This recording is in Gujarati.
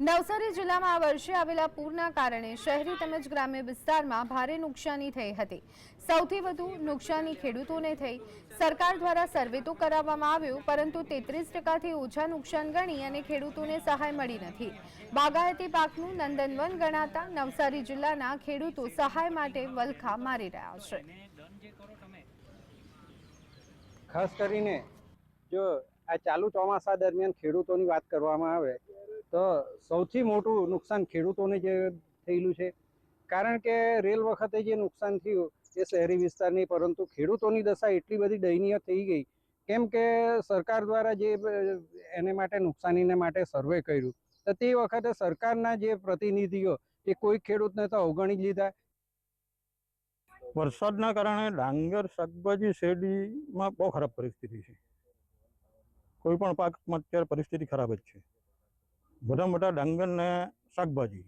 નવસારી જિલ્લામાં આ વર્ષે આવેલા પૂરના કારણે શહેરી તેમજ ગ્રામ્ય વિસ્તારમાં ભારે નુકસાની થઈ હતી. સૌથી વધુ નુકસાની ખેડૂતોને થઈ. સરકાર દ્વારા સર્વે તો કરાવવામાં આવ્યો, પરંતુ તેત્રીસ ટકાથી ઓછા નુકસાન ગણી અને ખેડૂતોને સહાય મળી નથી. બાગાયતી પાકનું નંદનવન ગણાતા નવસારી જિલ્લાના ખેડૂતો સહાય માટે વલખા મારી રહ્યા છે. ખાસ કરીને જો આ ચાલુ ચોમાસા દરમિયાન ખેડૂતોની વાત કરવામાં આવે તો સૌથી મોટું નુકસાન ખેડૂતોને જે થયેલું છે. કારણ કે રેલ વખતે જે નુકસાન થયું એ શહેરી વિસ્તારની, પરંતુ ખેડૂતોની દશા એટલી બધી દયનીય થઈ ગઈ. કેમ કે સરકાર દ્વારા જે, એને માટે નુકસાનીને માટે સર્વે કર્યું. તો તે વખતે સરકારના જે પ્રતિનિધિઓ, એ કોઈ ખેડૂતને તો અવગણી લીધા. વરસાદના કારણે ડાંગર, શાકભાજી, શેરડીમાં બહુ ખરાબ પરિસ્થિતિ છે. કોઈ પણ પાકમાં અત્યારે પરિસ્થિતિ ખરાબ જ છે. બધા મોટા ડાંગર ને શાકભાજી.